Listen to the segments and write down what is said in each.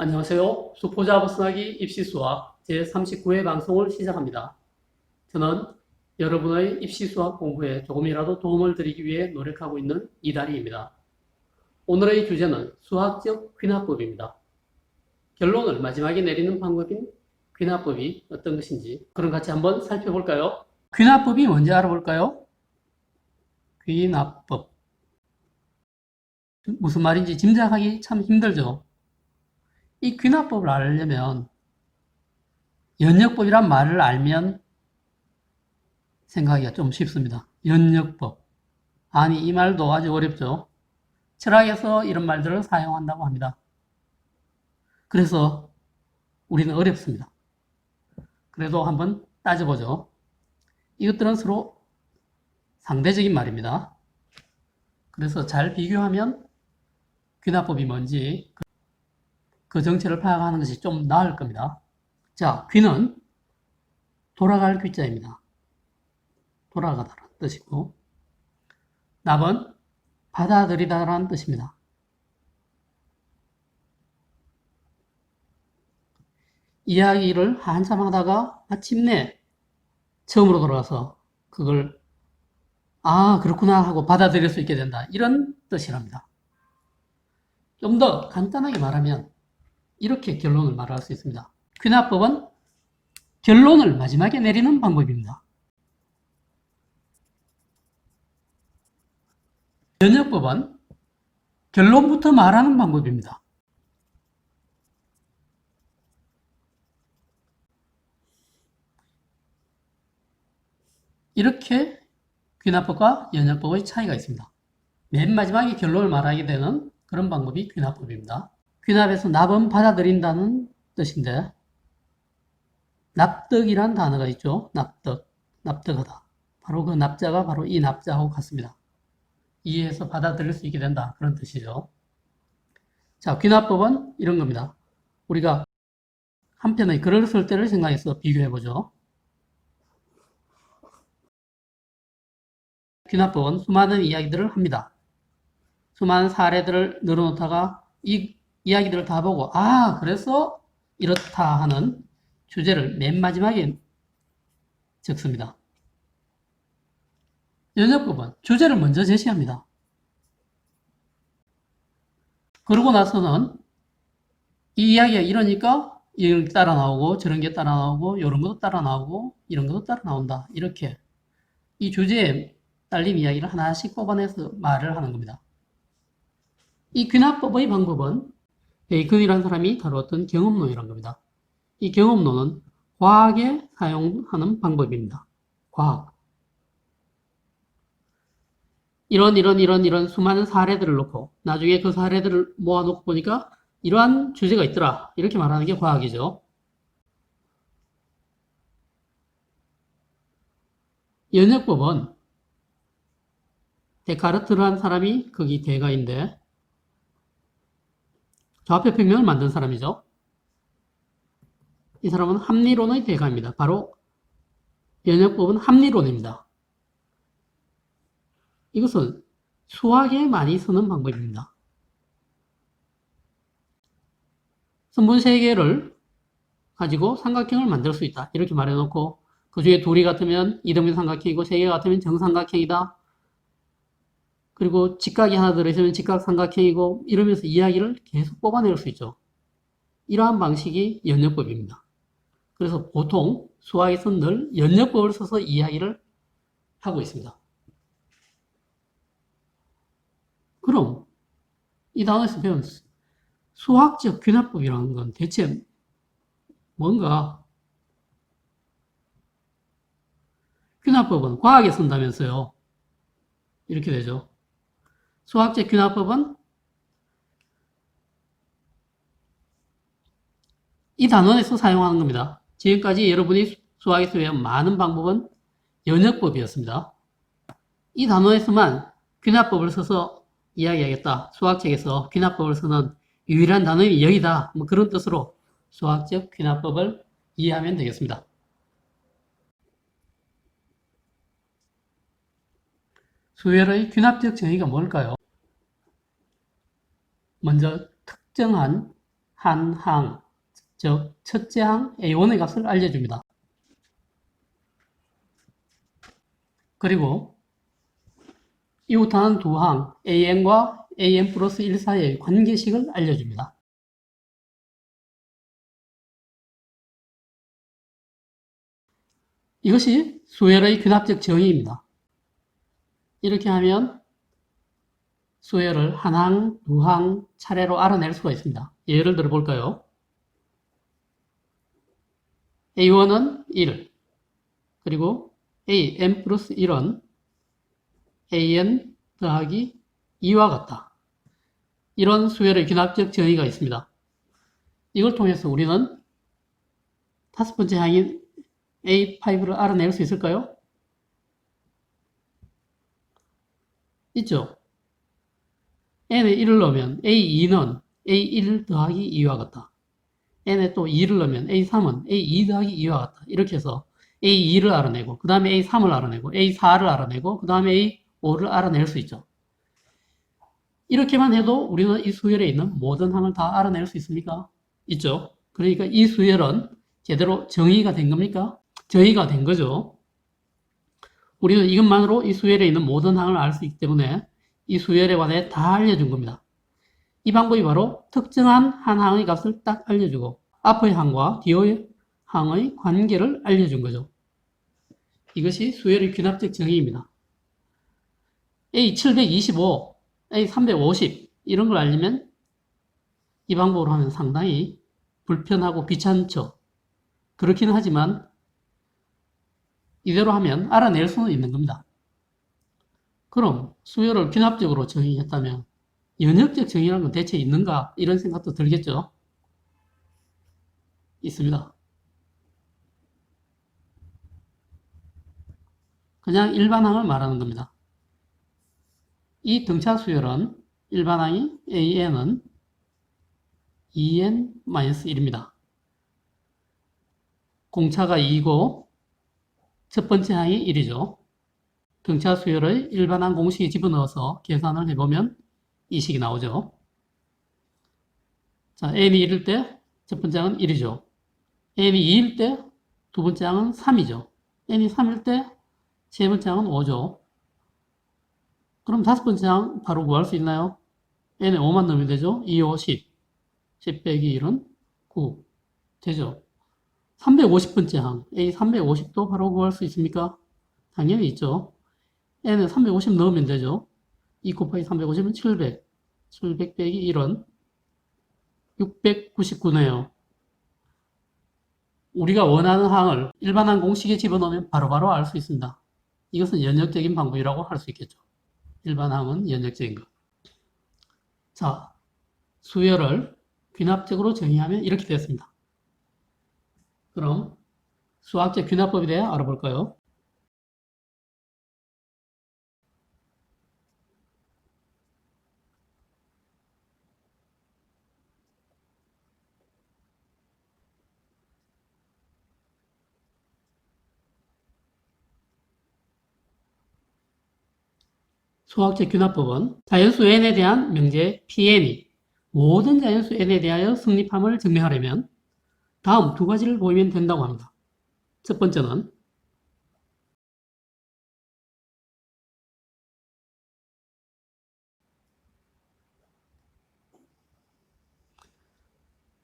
안녕하세요. 수포자 버스나기 입시 수학 제39회 방송을 시작합니다. 저는 여러분의 입시 수학 공부에 조금이라도 도움을 드리기 위해 노력하고 있는 이다리입니다. 오늘의 주제는 수학적 귀납법입니다. 결론을 마지막에 내리는 방법인 귀납법이 어떤 것인지 그럼 같이 한번 살펴볼까요? 귀납법이 뭔지 알아볼까요? 귀납법. 무슨 말인지 짐작하기 참 힘들죠? 이 귀납법을 알려면 연역법이란 말을 알면 생각하기가 좀 쉽습니다. 연역법. 아니, 이 말도 아주 어렵죠? 철학에서 이런 말들을 사용한다고 합니다. 그래서 우리는 어렵습니다. 그래도 한번 따져보죠. 이것들은 서로 상대적인 말입니다. 그래서 잘 비교하면 귀납법이 뭔지 그 정체를 파악하는 것이 좀 나을 겁니다. 자, 귀는 돌아갈 귀자입니다. 돌아가다라는 뜻이고, 납은 받아들이다라는 뜻입니다. 이야기를 한참 하다가 마침내 처음으로 돌아가서 그걸 아, 그렇구나 하고 받아들일 수 있게 된다. 이런 뜻이랍니다. 좀 더 간단하게 말하면 이렇게 결론을 말할 수 있습니다. 귀납법은 결론을 마지막에 내리는 방법입니다. 연역법은 결론부터 말하는 방법입니다. 이렇게 귀납법과 연역법의 차이가 있습니다. 맨 마지막에 결론을 말하게 되는 그런 방법이 귀납법입니다. 귀납에서 납은 받아들인다는 뜻인데 납득이란 단어가 있죠. 납득, 납득하다. 바로 그 납자가 바로 이 납자하고 같습니다. 이해해서 받아들일 수 있게 된다. 그런 뜻이죠. 자, 귀납법은 이런 겁니다. 우리가 한편의 글을 쓸 때를 생각해서 비교해 보죠. 귀납법은 수많은 이야기들을 합니다. 수많은 사례들을 늘어놓다가 이 이야기들을 다 보고, 아, 그래서 이렇다 하는 주제를 맨 마지막에 적습니다. 연역법은 주제를 먼저 제시합니다. 그러고 나서는 이 이야기가 이러니까 이런 게 따라 나오고 저런 게 따라 나오고 이런 것도 따라 나오고 이런 것도 따라 나온다. 이렇게 이 주제에 딸린 이야기를 하나씩 뽑아내서 말을 하는 겁니다. 이 귀납법의 방법은 베이컨이라는 사람이 다루었던 경험론이라는 겁니다. 이 경험론은 과학에 사용하는 방법입니다. 과학. 이런 이런 이런 이런 수많은 사례들을 놓고 나중에 그 사례들을 모아놓고 보니까 이러한 주제가 있더라. 이렇게 말하는 게 과학이죠. 연역법은 데카르트라는 사람이 거기 대가인데 좌표평면을 만든 사람이죠. 이 사람은 합리론의 대가입니다. 바로 연역법은 합리론입니다. 이것은 수학에 많이 쓰는 방법입니다. 선분 세 개를 가지고 삼각형을 만들 수 있다. 이렇게 말해놓고 그 중에 둘이 같으면 이등변 삼각형이고 세 개가 같으면 정삼각형이다. 그리고 직각이 하나 들어있으면 직각 삼각형이고 이러면서 이야기를 계속 뽑아낼 수 있죠. 이러한 방식이 연역법입니다. 그래서 보통 수학에서 늘 연역법을 써서 이야기를 하고 있습니다. 그럼 이 단어에서 배운 수학적 귀납법이라는 건 대체 뭔가 귀납법은 과학에 쓴다면서요. 이렇게 되죠. 수학적 귀납법은 이 단원에서 사용하는 겁니다. 지금까지 여러분이 수학에서 배운 많은 방법은 연역법이었습니다. 이 단원에서만 귀납법을 써서 이야기하겠다. 수학책에서 귀납법을 쓰는 유일한 단어는 여기다. 뭐 그런 뜻으로 수학적 귀납법을 이해하면 되겠습니다. 수열의 귀납적 정의가 뭘까요? 먼저 특정한 한 항, 즉 첫째 항 A1의 값을 알려줍니다. 그리고 이웃하는 두 항 AN과 AN 플러스 1 사이의 관계식을 알려줍니다. 이것이 수열의 귀납적 정의입니다. 이렇게 하면 수열을 한 항, 두 항 차례로 알아낼 수가 있습니다. 예를 들어 볼까요? A1은 1, 그리고 AN 플러스 1은 AN 더하기 2와 같다. 이런 수열의 귀납적 정의가 있습니다. 이걸 통해서 우리는 다섯 번째 항인 A5를 알아낼 수 있을까요? 있죠? N에 1을 넣으면 A2는 A1 더하기 2와 같다. n에 또 2를 넣으면 A3은 A2 더하기 2와 같다. 이렇게 해서 A2를 알아내고, 그 다음에 A3을 알아내고, A4를 알아내고, 그 다음에 A5를 알아낼 수 있죠. 이렇게만 해도 우리는 이 수열에 있는 모든 항을 다 알아낼 수 있습니까? 있죠. 그러니까 이 수열은 제대로 정의가 된 겁니까? 정의가 된 거죠. 우리는 이것만으로 이 수열에 있는 모든 항을 알 수 있기 때문에 이 수열에 관해 다 알려준 겁니다. 이 방법이 바로 특정한 한 항의 값을 딱 알려주고 앞의 항과 뒤의 항의 관계를 알려준 거죠. 이것이 수열의 귀납적 정의입니다. A725, A350 이런 걸 알려면 이 방법으로 하면 상당히 불편하고 귀찮죠. 그렇긴 하지만 이대로 하면 알아낼 수는 있는 겁니다. 그럼 수요를 귀납적으로 정의했다면 연역적 정의라는 건 대체 있는가? 이런 생각도 들겠죠? 있습니다. 그냥 일반항을 말하는 겁니다. 이 등차 수열은 일반항이 AN은 2n-1입니다. 공차가 2고 첫 번째 항이 1이죠. 등차 수열의 일반항 공식에 집어넣어서 계산을 해보면 이 식이 나오죠. 자, n이 1일 때 첫 번째 항은 1이죠. n이 2일 때 두 번째 항은 3이죠. n이 3일 때 세 번째 항은 5죠. 그럼 다섯 번째 항 바로 구할 수 있나요? n에 5만 넣으면 되죠. 2, 5, 10. 10 빼기 1은 9. 되죠. 350번째 항, A 350도 바로 구할 수 있습니까? 당연히 있죠. N에 350 넣으면 되죠. 2 곱하기 350은 700. 700 빼기 1은 699네요. 우리가 원하는 항을 일반항 공식에 집어넣으면 바로바로 알 수 있습니다. 이것은 연역적인 방법이라고 할 수 있겠죠. 일반항은 연역적인 것. 자, 수열을 귀납적으로 정의하면 이렇게 되었습니다. 그럼 수학적 귀납법에 대해 알아볼까요? 수학적 귀납법은 자연수 n에 대한 명제 Pn이 모든 자연수 n에 대하여 성립함을 증명하려면 다음 두 가지를 보이면 된다고 합니다. 첫 번째는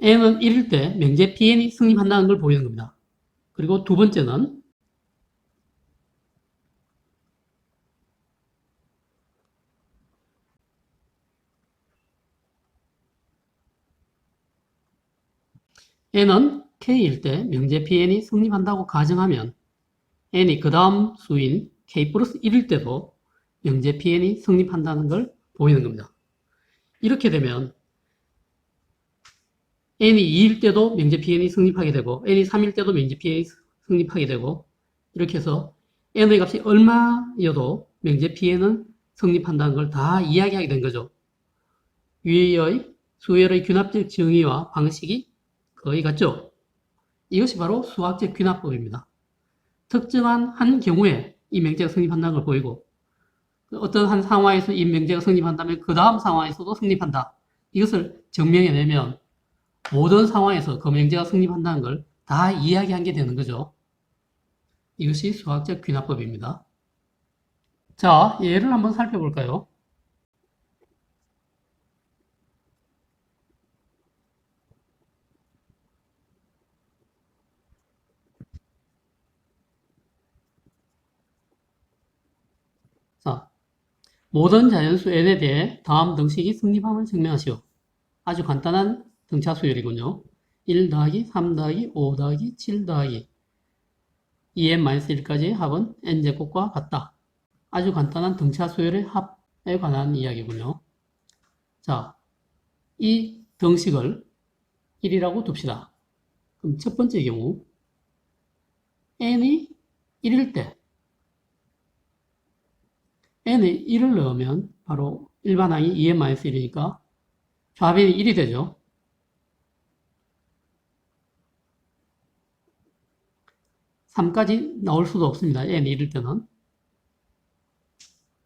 n은 1일 때 명제 Pn이 성립한다는 걸 보이는 겁니다. 그리고 두 번째는 n은 k일 때 명제 pn이 성립한다고 가정하면 n이 그 다음 수인 k 플러스 1일 때도 명제 pn이 성립한다는 걸 보이는 겁니다. 이렇게 되면 n이 2일 때도 명제 pn이 성립하게 되고 n이 3일 때도 명제 pn이 성립하게 되고 이렇게 해서 n의 값이 얼마여도 명제 pn은 성립한다는 걸 다 이야기하게 된 거죠. 위의 수열의 귀납적 정의와 방식이 거의 같죠? 이것이 바로 수학적 귀납법입니다. 특정한 한 경우에 이 명제가 성립한다는 걸 보이고 어떤 한 상황에서 이 명제가 성립한다면 그 다음 상황에서도 성립한다. 이것을 증명해내면 모든 상황에서 검행제가 성립한다는 걸 다 이야기한 게 되는 거죠. 이것이 수학적 귀납법입니다. 자, 예를 한번 살펴볼까요? 자, 모든 자연수 n에 대해 다음 등식이 성립함을 증명하시오. 아주 간단한 등차 수열이군요. 1 더하기 3 더하기 5 더하기 7 더하기 2n-1까지의 합은 n제곱과 같다. 아주 간단한 등차 수열의 합에 관한 이야기군요. 자, 이 등식을 1이라고 둡시다. 그럼 첫 번째 경우 n이 1일 때 n에 1을 넣으면 바로 일반항이 2n-1이니까 좌변이 1이 되죠. 3까지 나올 수도 없습니다. n이 1일 때는.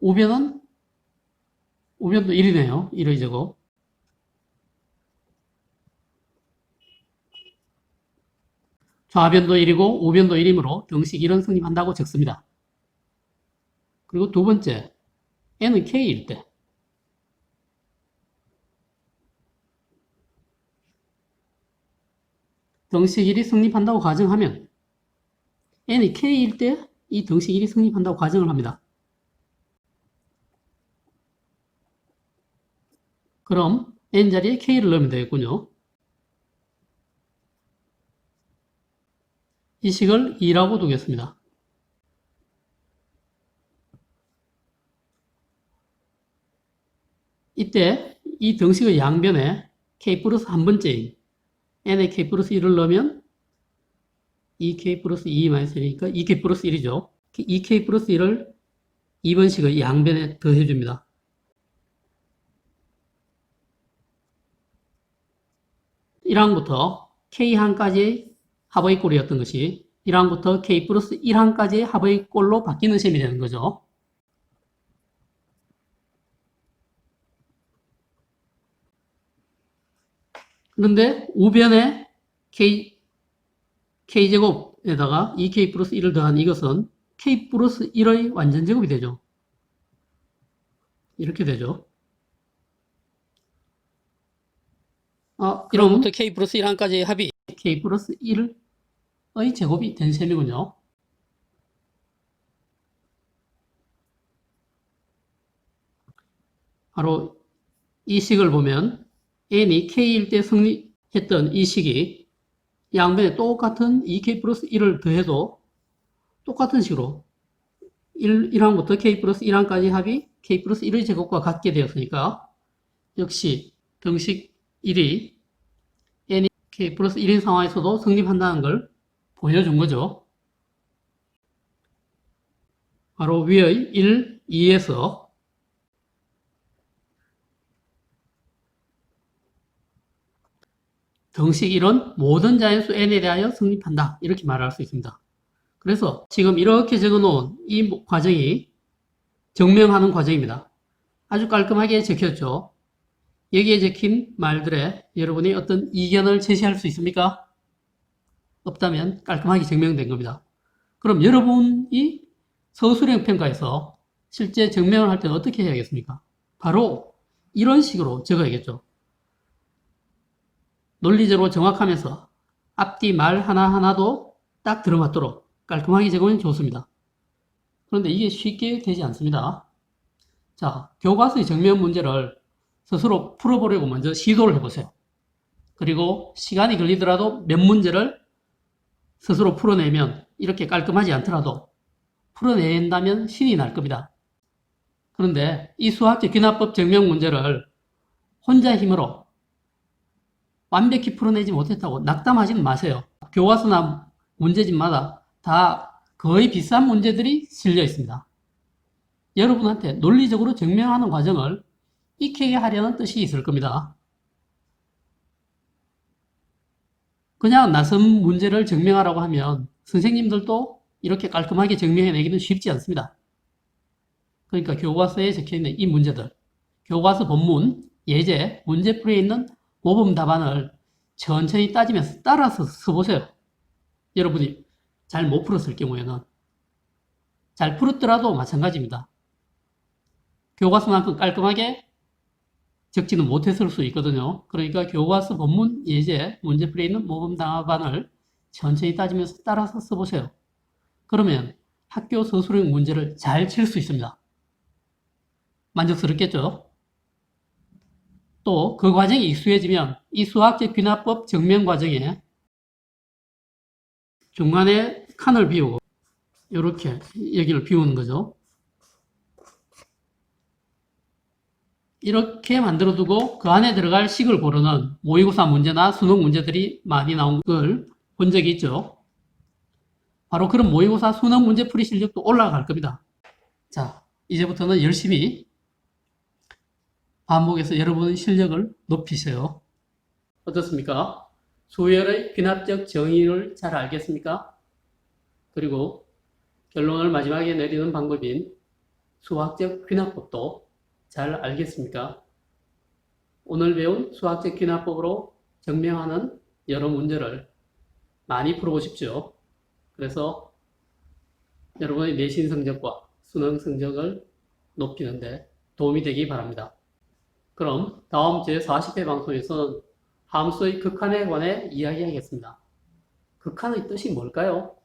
우변은 우변도 1이네요. 1의 제곱. 좌변도 1이고 우변도 1이므로 등식 1은 성립한다고 적습니다. 그리고 두 번째, n은 k일 때 등식 1이 성립한다고 가정하면 n이 k일 때 이 등식 1이 성립한다고 가정을 합니다. 그럼 n 자리에 k를 넣으면 되겠군요. 이 식을 2라고 두겠습니다. 이때 이 등식의 양변에 k 플러스 한 번째인 n에 k 플러스 1을 넣으면 2k 플러스 2 마이너스 1이니까 2k 플러스 1이죠. 2k 플러스 1을 2번식의 양변에 더해줍니다. 1항부터 K항까지의 합의 꼴이었던 것이 1항부터 K 플러스 1항까지의 합의 꼴로 바뀌는 셈이 되는 거죠. 그런데 우변에 K, K제곱에다가 2K 플러스 1을 더한 이것은 K 플러스 1의 완전제곱이 되죠. 이렇게 되죠. 어, 1항부터 K 플러스 1항까지의 합이 K 플러스 1의 제곱이 된 셈이군요. 바로 이 식을 보면 n이 k일 때 성립했던 이 식이 양변에 똑같은 2k 플러스 1을 더해도 똑같은 식으로 1, 1항부터 k 플러스 1항까지 합이 k 플러스 1의 제곱과 같게 되었으니까 역시 등식 1이 n이 k 플러스 1인 상황에서도 성립한다는 걸 보여준 거죠. 바로 위의 1, 2에서 1은 모든 자연수 n에 대하여 성립한다. 이렇게 말할 수 있습니다. 그래서 지금 이렇게 적어놓은 이 과정이 증명하는 과정입니다. 아주 깔끔하게 적혔죠. 여기에 적힌 말들에 여러분이 어떤 이견을 제시할 수 있습니까? 없다면 깔끔하게 증명된 겁니다. 그럼 여러분이 서술형 평가에서 실제 증명을 할 때는 어떻게 해야겠습니까? 바로 이런 식으로 적어야겠죠. 논리적으로 정확하면서 앞뒤 말 하나하나도 딱 들어맞도록 깔끔하게 적으면 좋습니다. 그런데 이게 쉽게 되지 않습니다. 자, 교과서의 정면 문제를 스스로 풀어보려고 먼저 시도를 해보세요. 그리고 시간이 걸리더라도 몇 문제를 스스로 풀어내면 이렇게 깔끔하지 않더라도 풀어낸다면 신이 날 겁니다. 그런데 이 수학적 귀납법 증명 문제를 혼자 힘으로 완벽히 풀어내지 못했다고 낙담하지는 마세요. 교과서나 문제집마다 다 거의 비슷한 문제들이 실려 있습니다. 여러분한테 논리적으로 증명하는 과정을 익히게 하려는 뜻이 있을 겁니다. 그냥 낯선 문제를 증명하라고 하면 선생님들도 이렇게 깔끔하게 증명해내기는 쉽지 않습니다. 그러니까 교과서에 적혀있는 이 문제들, 교과서 본문, 예제, 문제풀이에 있는 모범 답안을 천천히 따지면서 따라서 써보세요. 여러분이 잘 못 풀었을 경우에는 잘 풀었더라도 마찬가지입니다. 교과서만큼 깔끔하게 적지는 못했을 수 있거든요. 그러니까 교과서 본문 예제 문제 풀이에 있는 모범 답안을 천천히 따지면서 따라서 써보세요. 그러면 학교 서술형 문제를 잘 칠 수 있습니다. 만족스럽겠죠? 또 그 과정이 익숙해지면 이 수학적 귀납법 증명 과정에 중간에 칸을 비우고 이렇게 여기를 비우는 거죠. 이렇게 만들어 두고 그 안에 들어갈 식을 고르는 모의고사 문제나 수능 문제들이 많이 나온 걸 본 적이 있죠. 바로 그런 모의고사 수능 문제 풀이 실력도 올라갈 겁니다. 자, 이제부터는 열심히 반복해서 여러분 실력을 높이세요. 어떻습니까? 수열의 귀납적 정의를 잘 알겠습니까? 그리고 결론을 마지막에 내리는 방법인 수학적 귀납법도 잘 알겠습니까? 오늘 배운 수학적 귀납법으로 증명하는 여러 문제를 많이 풀어보십시오. 그래서 여러분의 내신 성적과 수능 성적을 높이는데 도움이 되기 바랍니다. 그럼 다음 제40회 방송에서는 함수의 극한에 관해 이야기하겠습니다. 극한의 뜻이 뭘까요?